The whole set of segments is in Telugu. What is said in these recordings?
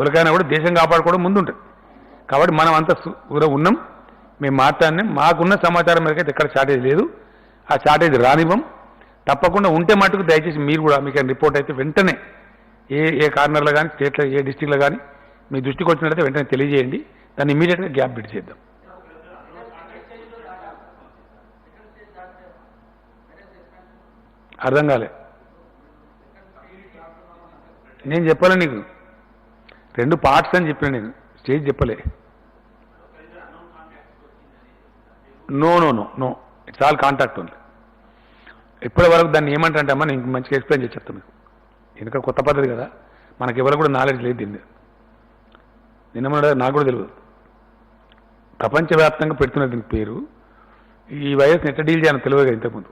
ఎవరికైనా కూడా దేశం కాపాడుకోవడం ముందుంటుంది. కాబట్టి మనం అంత కూడా ఉన్నాం. మేము మాట్లాడినాం. మాకున్న సమాచారం మేరకు ఎక్కడ షార్టేజ్ లేదు. ఆ షార్టేజ్ రానివ్వం. తప్పకుండా ఉంటే మటుకు దయచేసి మీరు కూడా మీకు రిపోర్ట్ అయితే వెంటనే ఏ ఏ కార్నర్లో కానీ స్టేట్లో ఏ డిస్టిక్లో కానీ మీ దృష్టికి వచ్చినట్లయితే వెంటనే తెలియజేయండి. దాన్ని ఇమీడియట్గా గ్యాప్ బిడ్ చేద్దాం. అర్థం కాలే. నేను చెప్పాలి నీకు? రెండు పార్ట్స్ అని చెప్పాను నేను. స్టేజ్ చెప్పలే. No no no no it's all contact ఉంది ఇప్పటి వరకు దాన్ని ఏమంటే అమ్మా నేను మంచిగా ఎక్స్ప్లెయిన్ చేసి చెప్తాను మీకు. ఎందుకంటే కొత్త పద్ధతి కదా. మనకి ఎవరు కూడా నాలెడ్జ్ లేదు దీన్ని నిన్న నాకు కూడా తెలియదు. ప్రపంచవ్యాప్తంగా పెడుతున్న దీని పేరు. ఈ వైరస్ ఎట్లా డీల్ చేయాలని తెలియదు కదా ఇంతకుముందు.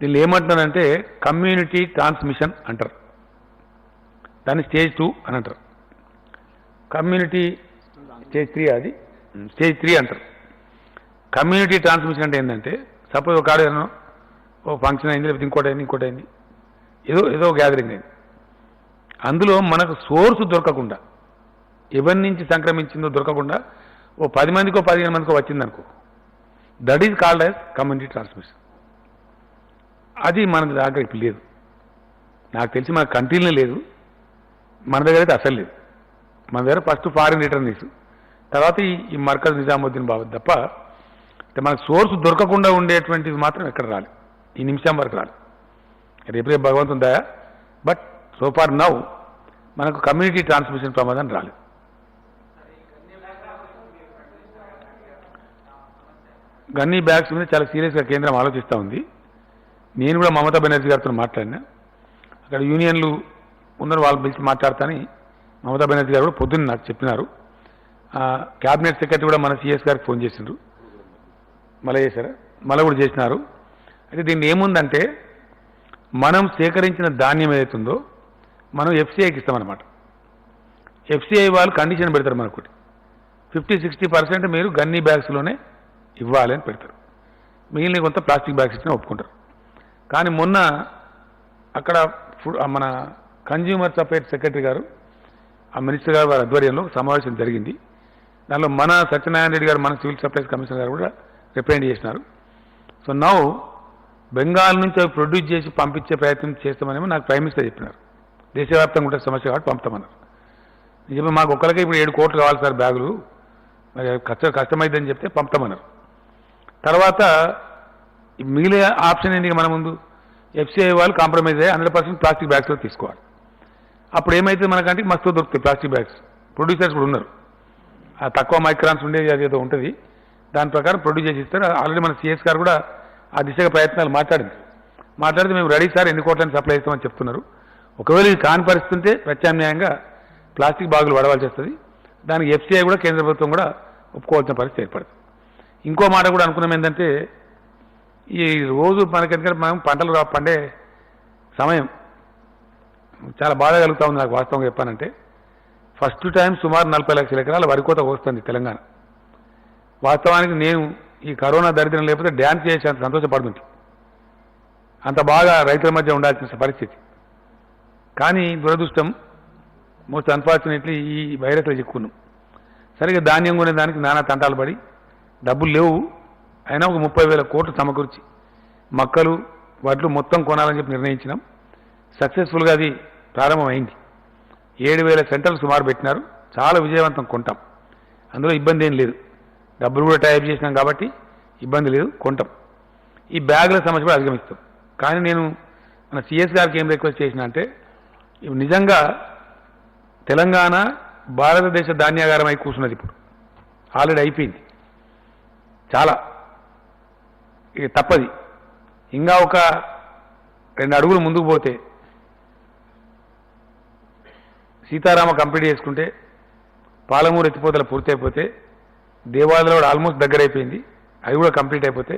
దీన్ని ఏమంటున్నారంటే కమ్యూనిటీ ట్రాన్స్మిషన్ అంటారు. దాన్ని స్టేజ్ టూ అని అంటారు. కమ్యూనిటీ స్టేజ్ త్రీ అది. స్టేజ్ త్రీ అంటారు. కమ్యూనిటీ ట్రాన్స్మిషన్ అంటే ఏంటంటే సపోజ్ ఒక ఆడ ఏదైనా ఓ ఫంక్షన్ అయింది లేకపోతే ఇంకోటి అయింది ఇంకోటి అయింది ఏదో ఏదో గ్యాదరింగ్ అయింది. అందులో మనకు సోర్స్ దొరకకుండా ఎవరి నుంచి సంక్రమించిందో దొరకకుండా ఓ పది మందికో పదిహేను మందికో వచ్చిందనుకో that is called as community transmission అది మన దగ్గర ఇప్పుడు లేదు. నాకు తెలిసి మన కంట్రీలోనే లేదు. మన దగ్గర అయితే అసలు లేదు. మన దగ్గర ఫస్ట్ ఫారిన్ రిటర్నీస్ తర్వాత ఈ మర్కజ్ నిజాముద్దీన్ బాబు తప్ప అంటే మనకు సోర్స్ దొరకకుండా ఉండేటువంటిది మాత్రం ఎక్కడ రాలి ఈ నిమిషం వరకు రాలి రేపు రేపు భగవంతుని దయా బట్ సో ఫార్ నౌ మనకు కమ్యూనిటీ ట్రాన్స్మిషన్ ప్రమాదం రాలేదు. గన్నీ బ్యాగ్స్ మీద చాలా సీరియస్గా కేంద్రం ఆలోచిస్తూ ఉంది. నేను కూడా మమతా బెనర్జీ గారితో మాట్లాడినా. అక్కడ యూనియన్లు ఉన్నారు వాళ్ళు పిలిచి మాట్లాడతాని మమతా బెనర్జీ గారు కూడా పొద్దున్న నాకు చెప్పినారు. ఆ, క్యాబినెట్ సెక్రటరీ కూడా మన సిఎస్ గారికి ఫోన్ చేసిండ్రు. మళ్ళీ చేశారా? మళ్ళీ కూడా చేసినారు. అయితే దీన్ని ఏముందంటే మనం సేకరించిన ధాన్యం ఏదైతుందో మనం ఎఫ్సిఐకి ఇస్తామన్నమాట. ఎఫ్సిఐ వాళ్ళు కండిషన్ పెడతారు మనకు ఫిఫ్టీ సిక్స్టీ పర్సెంట్ మీరు గన్నీ బ్యాగ్స్లోనే ఇవ్వాలి అని పెడతారు. మిగిలిన కొంత ప్లాస్టిక్ బ్యాగ్స్ ఇచ్చినా ఒప్పుకుంటారు. కానీ మొన్న అక్కడ ఫుడ్ మన కన్జ్యూమర్స్ అఫైర్స్ సెక్రటరీ గారు ఆ మినిస్టర్ గారు వారి ఆధ్వర్యంలో సమావేశం జరిగింది. దానిలో మన సత్యనారాయణ రెడ్డి గారు మన సివిల్ సప్లైస్ కమిషనర్ గారు కూడా రిప్రజెంట్ చేసినారు. సో నౌ బెంగాల్ నుంచి అవి ప్రొడ్యూస్ చేసి పంపించే ప్రయత్నం చేస్తామనేమో నాకు ప్రైమ్ మినిస్టర్ చెప్పినారు. దేశవ్యాప్తంగా ఉంటే సమస్య కాబట్టి పంపుతామన్నారు. నిజమే మాకు ఒక్కరికే ఇప్పుడు ఏడు కోట్లు కావాలి సార్ బ్యాగులు. మరి కష్ట కష్టమైందని చెప్తే పంపుతామన్నారు. తర్వాత మిగిలిన ఆప్షన్ ఏంటి మన ముందు? ఎఫ్సిఐ వాళ్ళు కాంప్రమైజ్ అయ్యి హండ్రెడ్ పర్సెంట్ ప్లాస్టిక్ బ్యాగ్స్లో తీసుకోవాలి. అప్పుడు ఏమైతే మనకంటే మస్తు దొరుకుతాయి ప్లాస్టిక్ బ్యాగ్స్. ప్రొడ్యూసర్స్ కూడా ఉన్నారు. ఆ తక్కువ మైక్రాన్స్ ఉండేది అది ఏదో ఉంటుంది. దాని ప్రకారం ప్రొడ్యూస్ చేసి ఇస్తారు. ఆల్రెడీ మన సిఎస్ గారు కూడా ఆ దిశగా ప్రయత్నాలు మాట్లాడింది. మాట్లాడితే మేము రెడీ సార్ ఎన్ని కోట్లని సప్లై చేస్తామని చెప్తున్నారు. ఒకవేళ ఇది కాని పరిస్థితుంటే ప్రత్యామ్నాయంగా ప్లాస్టిక్ బాగులు వడవలసి వస్తుంది. దానికి ఎఫ్సిఐ కూడా కేంద్ర ప్రభుత్వం కూడా ఒప్పుకోవాల్సిన పరిస్థితి ఏర్పడుతుంది ఇంకో మాట కూడా అనుకున్నాం ఏంటంటే ఈ రోజు మనకెందుకంటే మనం పంటలు రా- పండే సమయం. చాలా బాధ కలుగుతా ఉంది నాకు వాస్తవంగా చెప్పానంటే ఫస్ట్ టైం సుమారు నలభై లక్షల ఎకరాల వరి కోత వస్తుంది తెలంగాణ. వాస్తవానికి నేను ఈ కరోనా దరిద్రం లేకపోతే డ్యాన్స్ చేసి అంత సంతోషపడుతుంటే అంత బాగా రైతుల మధ్య ఉండాల్సిన పరిస్థితి. కానీ దురదృష్టం మోస్ట్ అన్ఫార్చునేట్లీ ఈ వైరస్లో చిక్కున్నాం సరిగ్గా ధాన్యం కొనే దానికి నానా తంటాలు పడి డబ్బులు లేవు. అయినా ఒక ముప్పై వేల కోట్లు సమకూర్చి మక్కలు వడ్లు మొత్తం కొనాలని చెప్పి నిర్ణయించినాం. సక్సెస్ఫుల్గా అది ప్రారంభమైంది. ఏడు వేల సెంటర్లు సుమారు పెట్టినారు. చాలా విజయవంతం కొంటాం. అందులో ఇబ్బంది ఏం లేదు. డబ్బులు కూడా టైప్ చేసినాం కాబట్టి ఇబ్బంది లేదు కొంటాం. ఈ బ్యాగుల సమస్య కూడా అధిగమిస్తాం. కానీ నేను మన సిఎస్ గారికి ఏం రిక్వెస్ట్ చేసిన అంటే నిజంగా తెలంగాణ భారతదేశ ధాన్యాగారం అయి కూర్చున్నది ఇప్పుడు. ఆల్రెడీ అయిపోయింది. చాలా. ఇక తప్పది. ఇంకా ఒక రెండు అడుగులు ముందుకు పోతే సీతారామ కంప్లీట్ చేసుకుంటే పాలమూరు ఎత్తిపోతల పూర్తి అయిపోతే దేవాలయంలో కూడా ఆల్మోస్ట్ దగ్గర అయిపోయింది అవి కూడా కంప్లీట్ అయిపోతే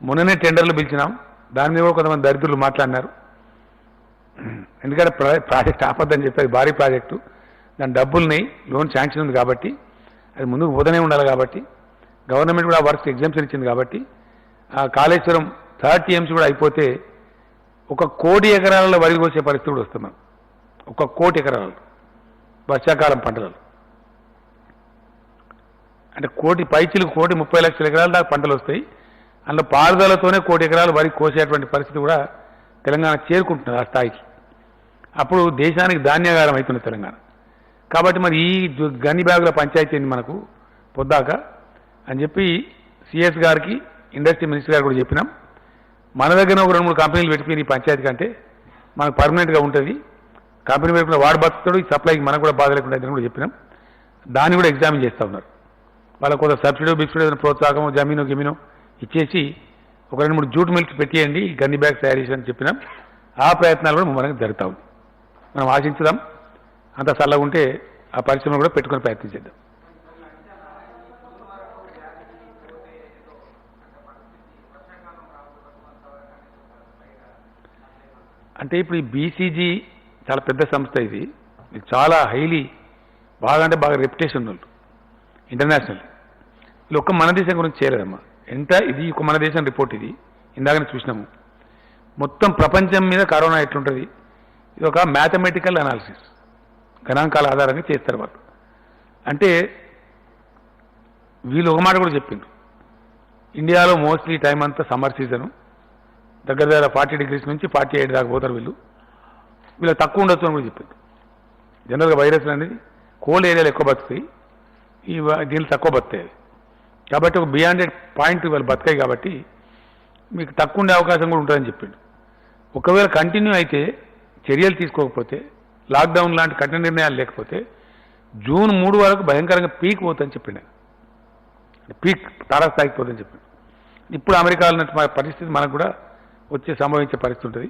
మొన్ననే టెండర్లు పిలిచినాం. దాని మీద కూడా కొంతమంది దరిద్రులు మాట్లాడినారు. ఎందుకంటే ప్రాజెక్ట్ ఆపద్దని చెప్పి అది భారీ ప్రాజెక్టు. దాని డబ్బులున్నాయి లోన్ శాంక్షన్ ఉంది కాబట్టి అది ముందుకు పోతూనే ఉండాలి కాబట్టి గవర్నమెంట్ కూడా ఆ వర్క్స్ ఎగ్జామ్షన్ ఇచ్చింది కాబట్టి ఆ కాళేశ్వరం థర్డ్ టీఎంసీ కూడా అయిపోతే ఒక కోటి ఎకరాలలో వరి కోసే పరిస్థితి కూడా వస్తున్నాం ఒక కోటి ఎకరాలు వర్షాకాలం పంటలు. అంటే కోటి పైచీలు కోటి ముప్పై లక్షల ఎకరాల దాకా పంటలు వస్తాయి. అందులో పారుదలతోనే కోటి ఎకరాలు వరి కోసేటువంటి పరిస్థితి కూడా తెలంగాణ చేరుకుంటున్నది ఆ స్థాయికి. అప్పుడు దేశానికి ధాన్యాగారం అవుతుంది తెలంగాణ. కాబట్టి మరి ఈ గని బ్యాగుల పంచాయతీ ఏంది మనకు? పొద్దాక అని చెప్పి సిఎస్ గారికి ఇండస్ట్రీ మినిస్టర్ గారు కూడా చెప్పినాం. మన దగ్గర ఒక రెండు మూడు కంపెనీలు పెట్టుకుని ఈ పంచాయతీ కంటే మనకు పర్మనెంట్గా ఉంటుంది. కంపెనీ పెట్టుకున్న వాడు బతుకుతాడు ఈ సప్లైకి మనకు కూడా బాధ లేకుండా కూడా చెప్పినాం. దాన్ని కూడా ఎగ్జామిన్ చేస్తూ ఉన్నారు. వాళ్ళకు కొంత సబ్సిడీ బిస్సిడీ ఏదైనా ప్రోత్సాహం జమీను గిమీను ఇచ్చేసి ఒక రెండు మూడు జూట్ మిల్క్స్ పెట్టేయండి గన్ని బ్యాగ్ తయారు చేసి అని చెప్పినాం. ఆ ప్రయత్నాలు కూడా మనకు జరుగుతూ ఉంది. మనం ఆశించుదాం. అంత చల్లగా ఉంటే ఆ పరిశ్రమను కూడా పెట్టుకుని ప్రయత్నం చేద్దాం. అంటే ఇప్పుడు ఈ బీసీజీ చాలా పెద్ద సంస్థ ఇది. ఇది చాలా హైలీ బాగా అంటే బాగా రెప్యుటేషన్ వాళ్ళు ఇంటర్నేషనల్ వీళ్ళు ఒక్క మన దేశం గురించి చేయలేదమ్మా. ఎంత ఇది ఒక మన దేశం రిపోర్ట్ ఇది. ఇందాకనే చూసినాము. మొత్తం ప్రపంచం మీద కరోనా ఎట్లుంటుంది? ఇది ఒక మ్యాథమెటికల్ అనాలిసిస్ గణాంకాల ఆధారంగా చేస్తారు వాళ్ళు. అంటే వీళ్ళు ఒక మాట కూడా చెప్పిండ్రు. ఇండియాలో మోస్ట్లీ టైం అంతా సమ్మర్ సీజను దగ్గర దగ్గర ఫార్టీ డిగ్రీస్ నుంచి ఫార్టీ ఎయిట్ దాకా పోతారు వీళ్ళు. వీళ్ళకి తక్కువ ఉండొచ్చు అని కూడా జనరల్గా వైరస్లు అనేది కోల్డ్ ఏరియాలు ఎక్కువ బతుకుతాయి. ఈ దీనిలో తక్కువ బతుకుతాయి కాబట్టి ఒక బియాండ్ పాయింట్ వాళ్ళు బతకాయి కాబట్టి మీకు తక్కువ ఉండే అవకాశం కూడా ఉంటుందని చెప్పిండు. ఒకవేళ కంటిన్యూ అయితే చర్యలు తీసుకోకపోతే లాక్డౌన్ లాంటి కఠిన నిర్ణయాలు లేకపోతే జూన్ మూడు వరకు భయంకరంగా పీక్ పోతుందని చెప్పిండు ఆయన. పీక్ తారాస్థాయికి పోతుందని చెప్పిండు. ఇప్పుడు అమెరికాలో ఉన్నట్టు మన పరిస్థితి మనకు కూడా వచ్చే సంభవించే పరిస్థితి ఉంటుంది.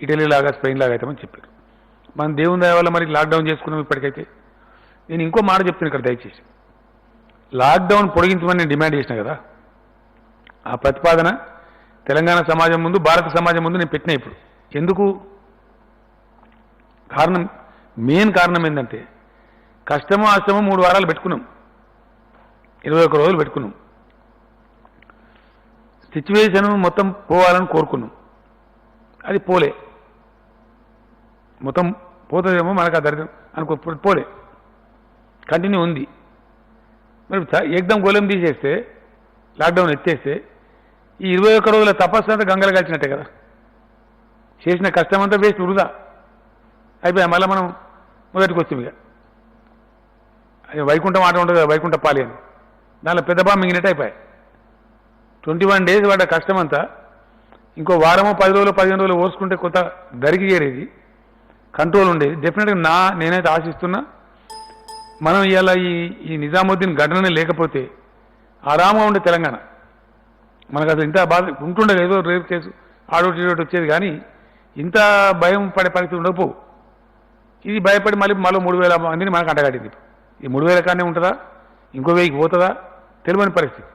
ఇటలీ లాగా స్పెయిన్ లాగా అవుతామని చెప్పారు మన దేవుని దయ వల్ల మరి లాక్డౌన్ చేసుకున్నాం ఇప్పటికైతే. నేను ఇంకో మాట చెప్తాను ఇక్కడ దయచేసి. లాక్డౌన్ పొడిగించమని నేను డిమాండ్ చేసిన కదా ఆ ప్రతిపాదన తెలంగాణ సమాజం ముందు భారత సమాజం ముందు నేను పెట్టిన ఇప్పుడు. ఎందుకు? కారణం మెయిన్ కారణం ఏంటంటే కష్టమో అష్టమో మూడు వారాలు పెట్టుకున్నాం. ఇరవై ఒక్క రోజులు పెట్టుకున్నాం. సిచ్యువేషన్ మొత్తం పోవాలని కోరుకున్నాం. అది పోలే. మొత్తం పోతుందేమో మనకు ఆ దరిద్రం అనుకో పోలే. కంటిన్యూ ఉంది. మరి చ- ఏకదం గోళం తీసేస్తే లాక్డౌన్ ఎత్తేస్తే ఈ ఇరవై ఒక్క రోజుల తపస్సు అంతా గంగలు కలిసినట్టే కదా. చేసిన కష్టం అంతా వేస్ట్ వృధా. అయిపోయా మళ్ళీ మనం మొదటికి వచ్చాం ఇక. అది వైకుంఠం ఆట ఉంటుంది కదా వైకుంఠ పాలి అని. దానిలో పెద్ద బాగా మింగినట్టు అయిపోయాయి ట్వంటీ వన్ డేస్ పడ్డ కష్టం అంతా ఇంకో వారమో పది రోజులు పదిహేను రోజులు ఓసుకుంటే కొత్త దరికి చేరేది. కంట్రోల్ ఉండేది డెఫినెట్గా నా నేనైతే ఆశిస్తున్నా మనం ఇవాళ ఈ ఈ నిజాముద్దీన్ ఘటన లేకపోతే ఆరామంగా ఉండే తెలంగాణ. మనకు అసలు ఇంత బాధ ఉంటుండే ఏదో రేపు కేసు ఆడోటి వచ్చేది కానీ ఇంత భయం పడే పరిస్థితి ఉండకపోవు ఇది భయపడి మళ్ళీ మళ్ళీ మూడు వేల మందిని మనకు అంటగట్టింది ఈ మూడు వేల కానే ఉంటుందా? ఇంకో వెయ్యికి పోతుందా? తెలియని పరిస్థితి.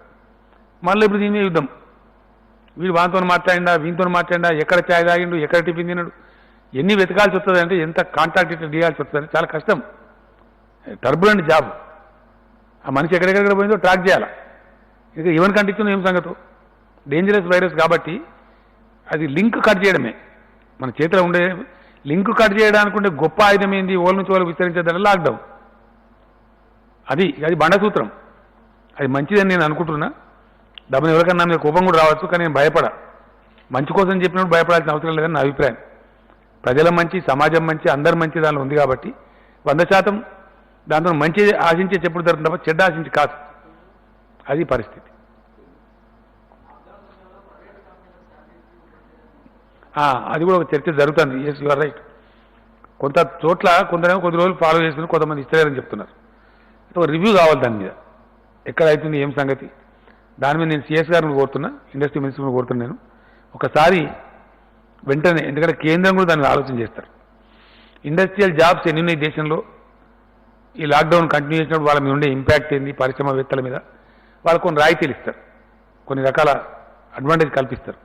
మళ్ళీ ఇప్పుడు దీని యుద్ధం. వీడు వాంతో మాట్లాడిండా వీంతో మాట్లాడిండా ఎక్కడ ఛాయ్ తాగిండు ఎక్కడ టిఫిన్ తిన్నాడు ఎన్ని వెతకాల్సి వస్తుంది అంటే ఎంత కాంటాక్ట్ ఇట్లా తీయాల్సి వస్తుంది చాలా కష్టం. టర్బులెంట్ జాబ్ ఆ మనిషి ఎక్కడెక్కడ పోయిందో ట్రాక్ చేయాలి? ఇక ఈవెన్ కంటిన్యూ ఏం సంగతి? డేంజరస్ వైరస్ కాబట్టి అది లింక్ కట్ చేయడమే. మన చేతిలో ఉండే లింక్ కట్ చేయడానికి ఉండే గొప్ప ఆయుధం ఏంది? ఓళ్ళ నుంచి వాళ్ళు విస్తరించేదాన్ని లాక్డౌన్ అది అది బండసూత్రం అది మంచిదని నేను అనుకుంటున్నా. డబ్బుని ఎవరికన్నా నా మీద కోపం కూడా రావచ్చు కానీ నేను భయపడ. మంచి కోసం చెప్పినప్పుడు భయపడాల్సిన అవసరం లేదని నా అభిప్రాయం. ప్రజల మంచి సమాజం మంచి అందరి మంచి దానిలో ఉంది కాబట్టి వంద శాతం దాంతో మంచి ఆశించే చెప్పుడు జరుగుతుంది తప్ప చెడ్డ ఆశించి కాదు. అది పరిస్థితి. అది కూడా ఒక చర్చ జరుగుతుంది. Yes you're right. కొంత చోట్ల కొందరేమో కొద్ది రోజులు ఫాలో చేస్తున్నారు కొంతమంది ఇస్తలేరని చెప్తున్నారు. ఒక రివ్యూ కావాలి దాని మీద. ఎక్కడ అవుతుంది ఏం సంగతి? దాని మీద నేను సిఎస్ గారిని కోరుతున్నా ఇండస్ట్రీ మినిస్టర్ని కోరుతున్నా నేను. ఒకసారి వెంటనే ఎందుకంటే కేంద్రం కూడా దాన్ని ఆలోచన చేస్తారు. ఇండస్ట్రియల్ జాబ్స్ ఎన్ని ఉన్నాయి దేశంలో? ఈ లాక్డౌన్ కంటిన్యూ చేసినప్పుడు వాళ్ళ మీద ఉండే ఇంపాక్ట్ ఏంది? పరిశ్రమవేత్తల మీద. వాళ్ళు కొన్ని రాయితీలు ఇస్తారు. కొన్ని రకాల అడ్వాంటేజ్ కల్పిస్తారు.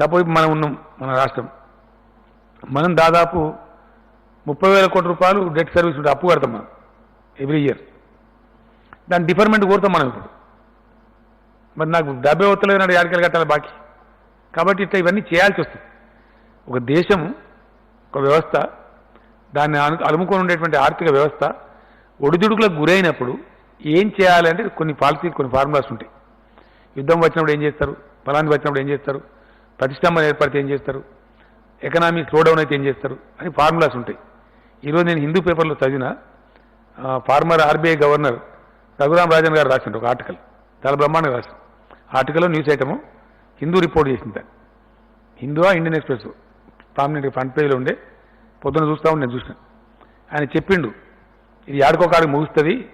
సపోజ్ మనం ఉన్నాం మన రాష్ట్రం. మనం దాదాపు ముప్పై వేల కోట్ల రూపాయలు డెట్ సర్వీస్ ఉంటే అప్పు కడతాం మనం. ఎవ్రీ ఇయర్ దాని డిఫర్మెంట్ కోరుతాం మనం ఇప్పుడు. మరి నాకు డెబ్బై వత్తలేదు నాడు యాడికలు కట్టాలి బాకీ. కాబట్టి ఇట్లా ఇవన్నీ చేయాల్సి వస్తుంది. ఒక దేశం ఒక వ్యవస్థ దాన్ని అలుముకొని ఉండేటువంటి ఆర్థిక వ్యవస్థ ఒడిదుడుకులకు గురైనప్పుడు ఏం చేయాలంటే కొన్ని పాలసీలు కొన్ని ఫార్ములాస్ ఉంటాయి. యుద్ధం వచ్చినప్పుడు ఏం చేస్తారు? ఫలాంటి వచ్చినప్పుడు ఏం చేస్తారు? ప్రతిష్టంభన ఏర్పడితే ఏం చేస్తారు? ఎకనామీ స్లో డౌన్ అయితే ఏం చేస్తారు? అని ఫార్ములాస్ ఉంటాయి. ఈరోజు నేను హిందూ పేపర్లో చదివిన former RBI governor Raghuram Rajan గారు రాసిండు ఒక ఆర్టికల్. చాలా బ్రహ్మాండంగా రాసిండు. ఆర్టికల్లో న్యూస్ ఐటము హిందూ రిపోర్ట్ చేసింది. హిందూ హిందూవా ఇండియన్ ఎక్స్ప్రెస్? ప్రామినెంట్గా ఫ్రంట్ పేజ్లో ఉండే పొద్దున చూస్తా ఉండి నేను చూసిన. ఆయన చెప్పిండు ఇది ఆడుకోకాడికి ముగుస్తుంది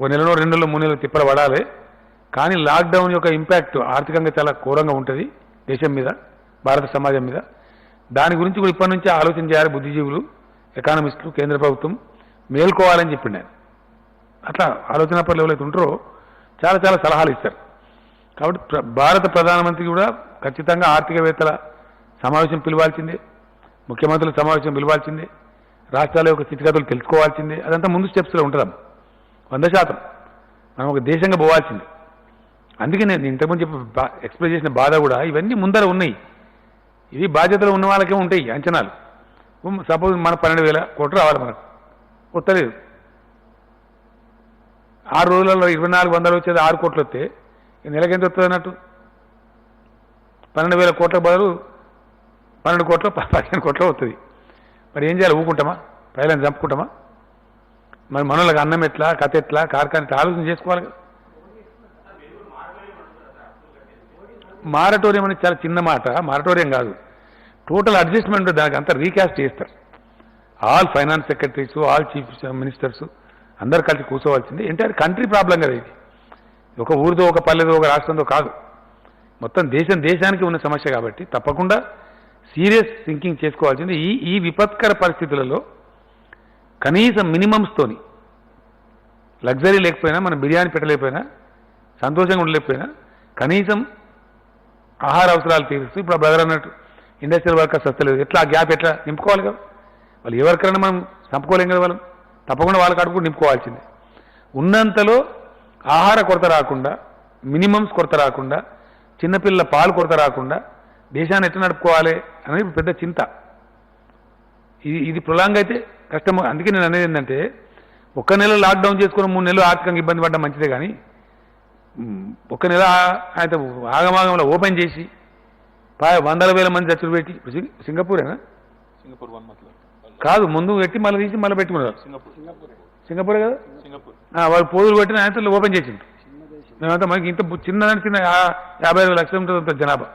ఒక నెలలో రెండు నెలలు మూడు నెలలు తిప్పల పడాలి కానీ లాక్డౌన్ యొక్క ఇంపాక్ట్ ఆర్థికంగా చాలా ఘోరంగా ఉంటుంది దేశం మీద భారత సమాజం మీద. దాని గురించి కూడా ఇప్పటి నుంచే ఆలోచన చేయాలి బుద్ధిజీవులు ఎకానమిస్టులు కేంద్ర ప్రభుత్వం మేల్కోవాలని చెప్పిండు ఆయన. అట్లా ఆలోచన పనులు ఎవరైతే ఉంటారో చాలా చాలా సలహాలు ఇస్తారు. కాబట్టి ప్ర- భారత ప్రధానమంత్రి కూడా ఖచ్చితంగా ఆర్థికవేత్తల సమావేశం పిలవాల్సిందే ముఖ్యమంత్రుల సమావేశం పిలవాల్సిందే రాష్ట్రాల యొక్క స్థితిగతులు తెలుసుకోవాల్సిందే అదంతా ముందు స్టెప్స్లో ఉంటుందమ్మా. వంద శాతం. మనం ఒక దేశంగా పోవాల్సిందే. అందుకే నేను ఇంతకుముందు చెప్పి ఎక్స్ప్లెయిన్ ఎక్స్ప్రెస్ చేసిన బాధ కూడా ఇవన్నీ ముందర ఉన్నాయి. ఇవి బాధ్యతలు ఉన్న వాళ్ళకే ఉంటాయి అంచనాలు. సపోజ్ మన పన్నెండు వేల కోట్లు రావాలి మనకు. వస్తలేదు ఆరు రోజులలో ఇరవై నాలుగు వందలు వచ్చేది ఆరు కోట్లు వస్తే ఈ నెలకి ఎంత వస్తుంది అన్నట్టు? పన్నెండు వేల కోట్ల బదులు పన్నెండు కోట్లు పదిహేను కోట్లు వస్తుంది మరి ఏం చేయాలి? ఊకుంటామా? ప్రజలను చంపుకుంటామా? మరి మనోళ్ళకి అన్నం ఎట్లా కథ ఎట్లా కార్ఖాన ఎట్లా? ఆలోచన చేసుకోవాలి కదా. మారటోరియం అనేది చాలా చిన్న మాట. మారటోరియం కాదు. టోటల్ అడ్జస్ట్మెంట్ దానికి అంతా రీకాస్ట్ చేస్తారు. All finance secretaries all chief ministers అందరు కలిసి కూర్చోవాల్సింది. ఎంటైర్ కంట్రీ ప్రాబ్లం కదా ఇది. ఒక ఊరిదో ఒక పల్లెదో ఒక రాష్ట్రంతో కాదు. మొత్తం దేశం దేశానికి ఉన్న సమస్య కాబట్టి తప్పకుండా సీరియస్ థింకింగ్ చేసుకోవాల్సింది ఈ ఈ విపత్కర పరిస్థితులలో కనీసం మినిమమ్స్తోని లగ్జరీ లేకపోయినా మనం బిర్యానీ పెట్టలేకపోయినా సంతోషంగా ఉండలేకపోయినా కనీసం ఆహార అవసరాలు తీరుస్తూ ఇప్పుడు ఆ బ్రదర్ అన్నట్టు ఇండస్ట్రియల్ వర్కర్స్ వస్తలేదు ఎట్లా ఆ గ్యాప్ ఎట్లా నింపుకోవాలి కదా? వాళ్ళు ఎవరికైనా మనం చంపుకోలేం కదా వాళ్ళం? తప్పకుండా వాళ్ళ కాడు కూడా నింపుకోవాల్సిందే. ఉన్నంతలో ఆహార కొరత రాకుండా మినిమమ్స్ కొరత రాకుండా చిన్నపిల్లల పాలు కొరత రాకుండా దేశాన్ని ఎట్లా నడుపుకోవాలి అనేది పెద్ద చింత. ఇది ఇది ప్రొలాంగ్ అయితే కష్టం. అందుకే నేను అనేది ఏంటంటే ఒక్క నెల లాక్డౌన్ చేసుకుని మూడు నెలలు ఆర్థికంగా ఇబ్బంది పడ్డం మంచిదే కానీ మ్, ఒక్క నెల అయితే ఆగమాగంలో ఓపెన్ చేసి పా- వందల వేల మంది చచ్చులు పెట్టి సింగపూరేనా? సింగపూర్ వన్ కాదు ముందు పెట్టి మళ్ళీ తీసి మళ్ళీ పెట్టుకున్నారు. సింగపూర్. సింగపూరే. కదా? సింగపూర్. ఆ, వాళ్ళు పోదులు పెట్టిన ఆయనతో ఓపెన్ చేసింది మేమంతా మనకి ఇంత చిన్న చిన్న యాభై అరవై లక్షలు ఉంటుంది అంత జనాభా.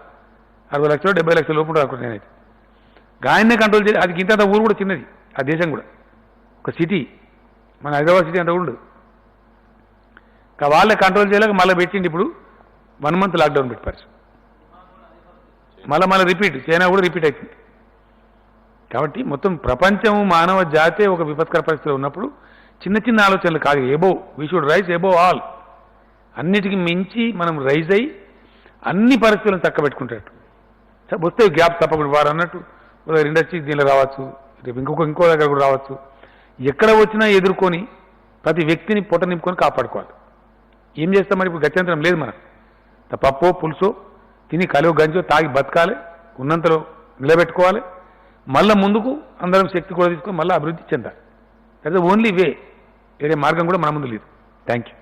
అరవై లక్షలు డెబ్బై లక్షల లోపు రాకుండా నేనైతే. గాయన్నే కంట్రోల్ చేసి అది ఇంత ఊరు కూడా చిన్నది. ఆ దేశం కూడా. ఒక సిటీ మన హైదరాబాద్ సిటీ అంత కూడా ఉండదు. వాళ్ళే కంట్రోల్ చేయలేక మళ్ళీ పెట్టిండి ఇప్పుడు వన్ మంత్ లాక్డౌన్ పెట్టారు మళ్ళీ మళ్ళీ రిపీట్ చైనా కూడా రిపీట్ అవుతుంది కాబట్టి మొత్తం ప్రపంచం మానవ జాతే ఒక విపత్కర పరిస్థితిలో ఉన్నప్పుడు చిన్న చిన్న ఆలోచనలు కాదు. Above we should rise above all అన్నిటికీ మించి మనం రైజ్ అయ్యి అన్ని పరిస్థితులను చక్కబెట్టుకుంటాడు వస్తే గ్యాప్ తప్పకుండా వారు అన్నట్టు ఇండస్ట్రీ దీనిలో రావచ్చు రేపు ఇంకొక ఇంకో దగ్గర కూడా రావచ్చు. ఎక్కడ వచ్చినా ఎదుర్కొని ప్రతి వ్యక్తిని పొట్ట నింపుకొని కాపాడుకోవాలి. ఏం చేస్తాం మరి ఇప్పుడు? గత్యంతరం లేదు మనకు. పప్పో పులుసో తిని కలువ గంజో తాగి బతకాలి ఉన్నంతలో నిలబెట్టుకోవాలి. మళ్ళీ ముందుకు అందరం శక్తి కూడా తీసుకొని మళ్ళీ అభివృద్ధి చెందాలి. దట్ ఓన్లీ వే వేరే మార్గం కూడా మన ముందు లేదు. Thank you